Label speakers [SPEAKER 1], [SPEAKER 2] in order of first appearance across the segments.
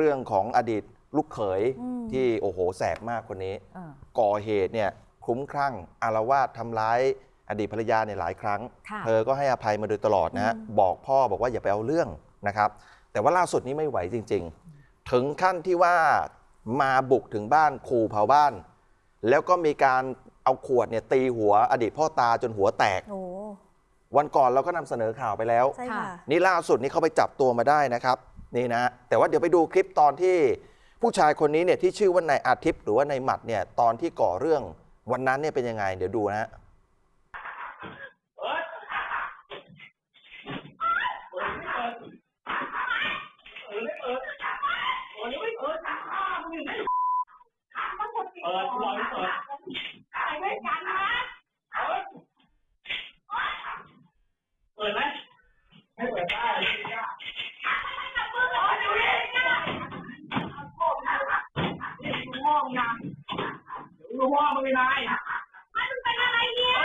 [SPEAKER 1] เรื่องของอดีตลูกเขย
[SPEAKER 2] อืม
[SPEAKER 1] ที่โอ้โหแสบมากคนนี้
[SPEAKER 2] เออ
[SPEAKER 1] ก่อเหตุเนี่ยคลุ้มคลั่งอารวาสทำร้ายอดีตภรรยาเนี่ยหลายครั้ง
[SPEAKER 2] ค่ะ
[SPEAKER 1] เธอก็ให้อภัยมาโดยตลอดนะฮะ
[SPEAKER 2] อืม
[SPEAKER 1] บอกพ่อบอกว่าอย่าไปเอาเรื่องนะครับ แต่ว่าล่าสุดนี้ไม่ไหวจริง ๆ ถึงขั้นที่ว่ามาบุกถึงบ้านขู่เผาบ้าน แล้วก็มีการเอาขวดเนี่ยตีหัวอดีตพ่อตาจนหัวแตก
[SPEAKER 2] โอ้
[SPEAKER 1] วันก่อนเราก็นำเสนอข่าวไปแล้ว
[SPEAKER 2] ใช่ค่ะ
[SPEAKER 1] นี่ล่าสุดนี่เขาไปจับตัวมาได้นะครับ นี่นะแต่ว่าเดี๋ยวไปดูคลิปตอนที่ผู้ชายคนนี้เนี่ยที่ชื่อว่านายอาทิตย์หรือว่านายหมัดเนี่ยตอนที่ก่อเรื่องวันนั้นเนี่ยเป็นยังไง เดี๋ยวดูนะฮะ
[SPEAKER 3] เปิดรอยเปิดเปิดไหมไม่เปิดได้ห้องนะ ดูห้องมันเป็นไรมันเป็นอะไรเนี่ย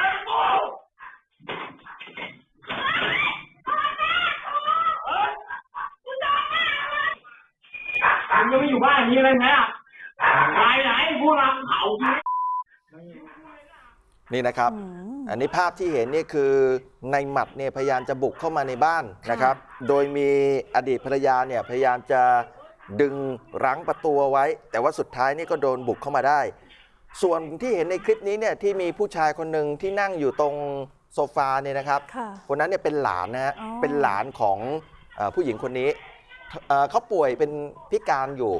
[SPEAKER 3] มึงยังไม่อยู่บ้านนี้เลยไหมอะไปไหนผู้นำเขาที่
[SPEAKER 1] นี่นะครับ
[SPEAKER 2] อืม
[SPEAKER 1] อันนี้ภาพที่เห็นนี่คือในหมัดเนี่ยพยายามจะบุกเข้ามาในบ้านนะครับ โดยมีอดีตภรรยาเนี่ยพยายามจะดึงรั้งประตูเอาไว้ แต่ว่าสุดท้ายนี่ก็โดนบุกเข้ามาได้ ส่วนที่เห็นในคลิปนี้เนี่ยที่มีผู้ชายคนหนึ่งที่นั่งอยู่ตรงโซฟาเนี่ยนะครับ
[SPEAKER 2] ค่ะ
[SPEAKER 1] คนนั้นเนี่ยเป็นหลานนะฮะ
[SPEAKER 2] อ๋อ
[SPEAKER 1] เป็นหลานของเออผู้หญิงคนนี้เอ่อเขาป่วยเป็นพิการอยู่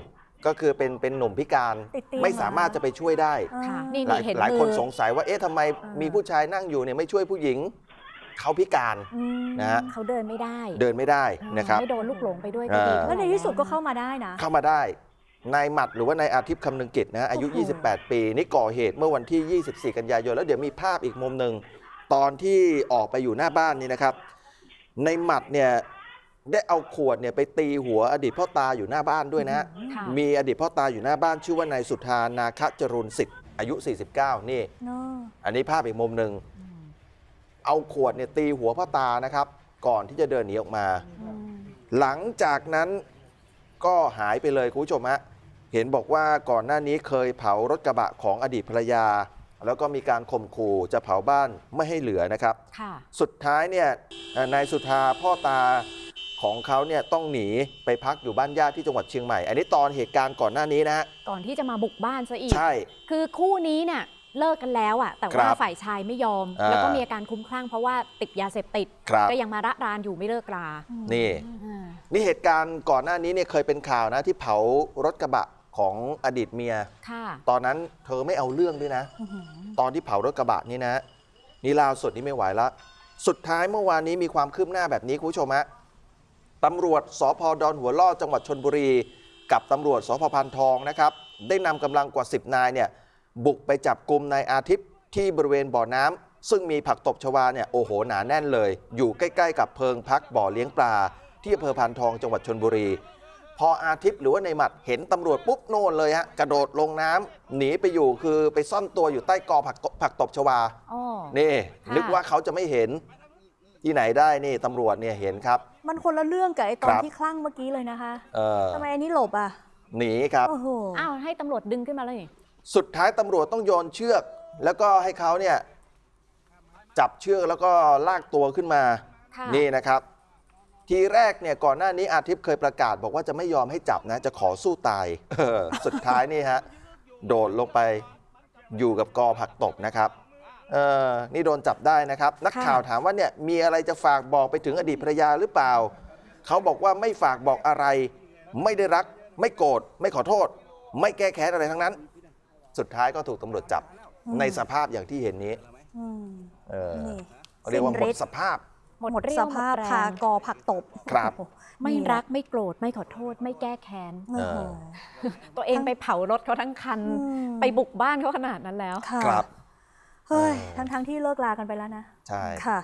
[SPEAKER 1] ก็คือเป็นเป็นหนุ่มพิการ
[SPEAKER 2] ติดเตียง
[SPEAKER 1] ไม่สามารถจะไปช่วยได้
[SPEAKER 2] อ่า
[SPEAKER 4] ค่ะ นี่
[SPEAKER 1] หลาย
[SPEAKER 4] เห็น
[SPEAKER 1] หลายคน
[SPEAKER 4] มือ
[SPEAKER 1] สงสัยว่าเอ๊ะทำไม
[SPEAKER 2] อ่ามี
[SPEAKER 1] มีผู้ชายนั่งอยู่เนี่ยไม่ช่วยผู้หญิงเขาพิการ
[SPEAKER 2] อืม
[SPEAKER 1] นะฮะ
[SPEAKER 4] เขาเดินไม่ได้
[SPEAKER 1] เดินไม่ได้นะครับ
[SPEAKER 4] ไม่โดนลูกหลงไปด้วยก็ดี
[SPEAKER 1] เออ
[SPEAKER 2] แล้วในที่สุดก็เข้ามาได้นะ
[SPEAKER 1] เข้ามาได้ นายหมัดหรือว่านายอาทิตย์คำนึงกิจนะฮะอายุ
[SPEAKER 2] โอ้โห
[SPEAKER 1] 28 ปี นี่ก่อเหตุเมื่อวันที่ 24 กันยายน แล้วเดี๋ยวมีภาพอีกมุมหนึ่งตอนที่ออกไปอยู่หน้าบ้านนี่นะครับในหมัดเนี่ยได้เอาขวดเนี่ยไปตีหัวอดีตพ่อตาอยู่หน้าบ้านด้วยนะฮะ
[SPEAKER 4] ค่ะ
[SPEAKER 1] มีอดีตพ่อตาอยู่หน้าบ้านชื่อว่านายสุธานาคจรุนสิทธิ์อายุ 49 นี่
[SPEAKER 2] เนอะ
[SPEAKER 1] อันนี้ภาพอีกมุมหนึ่งเอาขวดเนี่ยตีหัวพ่อตานะครับ ก่อนที่จะเดินหนีออกมา
[SPEAKER 2] อืม
[SPEAKER 1] หลังจากนั้นก็หายไปเลยคุณผู้ชมฮะ เห็นบอกว่าก่อนหน้านี้เคยเผารถกระบะของอดีตภรรยา แล้วก็มีการข่มขู่จะเผาบ้านไม่ให้เหลือนะครับ
[SPEAKER 4] ค่ะ
[SPEAKER 1] สุดท้ายเนี่ยเอ่อนายสุธาพ่อตาของเขาเนี่ยต้องหนีไปพักอยู่บ้านญาติที่จังหวัดเชียงใหม่ อันนี้ตอนเหตุการณ์ก่อนหน้านี้นะฮะ
[SPEAKER 4] ก่อนที่จะมาบุกบ้านซะอีก
[SPEAKER 1] ใช่
[SPEAKER 4] คือคู่นี้เนี่ยเลิกกันแล้วอะแต่
[SPEAKER 1] ครั
[SPEAKER 4] ว่า
[SPEAKER 1] บ
[SPEAKER 4] ฝ่ายชายไม่ยอม
[SPEAKER 1] อ่า
[SPEAKER 4] แล้วก็มีอาการคลุ้มคลั่งเพราะว่าติดยาเสพติด
[SPEAKER 1] ครับ
[SPEAKER 4] ก็ยังมาระรานอยู่ไม่เลิกรา
[SPEAKER 1] นี่
[SPEAKER 4] อ่า
[SPEAKER 1] นี่เหตุการณ์ก่อนหน้านี้เนี่ยเคยเป็นข่าวนะที่เผารถกระบะ ของอดีตเมีย
[SPEAKER 4] ค่ะ
[SPEAKER 1] ตอนนั้นเธอไม่เอาเรื่องด้วยนะ
[SPEAKER 2] อื้อหือ
[SPEAKER 1] ตอนที่เผารถกระบะนี่นะนี่ล่าสุดนี่ไม่ไหวละ สุดท้ายเมื่อวานนี้มีความคืบหน้าแบบนี้คุณผู้ชมฮะตำรวจสพดอนหัวล่อจังหวัดชนบุรี กับตำรวจสพพันทองนะครับ ได้นำกำลังกว่า 10 นายเนี่ยบุกไปจับกลุ่มนายอาทิตย์ที่บริเวณบ่อน้ำซึ่งมีผักตบชวาเนี่ยโอ้โหหนาแน่นเลย อยู่ใกล้ ๆ กับเพิงพักบ่อเลี้ยงปลา ที่อำเภอพันทองจังหวัดชนบุรี พออาทิตย์หรือว่าในหมัดเห็นตำรวจปุ๊บโน่นเลยฮะกระโดดลงน้ำหนีไปอยู่คือไปซ่อนตัวอยู่ใต้กอผักตผักตบชวา
[SPEAKER 4] อ๋อ
[SPEAKER 1] นี่
[SPEAKER 4] ค่ะ
[SPEAKER 1] นึกว่าเขาจะไม่เห็นที่ไหนได้นี่ตำรวจเนี่ยเห็นครับ
[SPEAKER 2] มันคนละเรื่องกับไอ้ตอ
[SPEAKER 1] คนรับ
[SPEAKER 2] ที่คลั่งเมื่อกี้เลยนะคะ
[SPEAKER 1] เออ
[SPEAKER 2] ทำไมอันนี้หลบอะ
[SPEAKER 1] หนีครับ
[SPEAKER 2] โอ้โห
[SPEAKER 4] อ้าวให้ตำรวจดึงขึ้นมาเลย
[SPEAKER 1] สุดท้ายตำรวจต้องโยนเชือก แล้วก็ให้เขาเนี่ยจับเชือกแล้วก็ลากตัวขึ้นมา
[SPEAKER 4] ค่ะ
[SPEAKER 1] นี่นะครับ ทีแรกเนี่ยก่อนหน้านี้อาทิตย์เคยประกาศบอกว่าจะไม่ยอมให้จับนะ จะขอสู้ตายเออสุดท้ายนี่ฮะโดดลงไปอยู่กับกอผักตบนะครับเออนี่โดนจับได้นะครับ นัก
[SPEAKER 2] ค่ะ
[SPEAKER 1] ข่าวถามว่าเนี่ยมีอะไรจะฝากบอกไปถึงอดีตภรรยาหรือเปล่า เขาบอกว่าไม่ฝากบอกอะไร ไม่ได้รัก ไม่โกรธไม่ขอโทษ ไม่แก้แค้นอะไรทั้งนั้น สุดท้ายก็ถูกตำรวจจับในสภาพอย่างที่เห็นนี้
[SPEAKER 2] อืม
[SPEAKER 1] เออ
[SPEAKER 2] นี่
[SPEAKER 1] เรียกว่าหม
[SPEAKER 2] สิ้นฤ
[SPEAKER 1] ด
[SPEAKER 2] ทธิ์
[SPEAKER 1] สภาพ
[SPEAKER 4] หมด
[SPEAKER 2] หมด
[SPEAKER 4] เรี่ยว
[SPEAKER 2] สภาพ
[SPEAKER 4] หมดแรง
[SPEAKER 2] คากอผักตบ
[SPEAKER 1] ครับ
[SPEAKER 2] โอ้โห
[SPEAKER 4] ไม่
[SPEAKER 2] นี่แหละ
[SPEAKER 4] รักไม่โกรธไม่ขอโทษ ไม่แก้แค้น
[SPEAKER 2] โอ้โห
[SPEAKER 4] ตัวเองไปเผารถเขาทั้งคัน
[SPEAKER 2] อืม
[SPEAKER 4] ไปบุกบ้านเขาขนาดนั้นแล้ว
[SPEAKER 2] ค่ะ
[SPEAKER 1] ครับ
[SPEAKER 2] เฮ้ย
[SPEAKER 1] เออ
[SPEAKER 2] ทั้งๆที่เลิกลากันไปแล้วนะ
[SPEAKER 1] ใช่
[SPEAKER 2] ค่ะ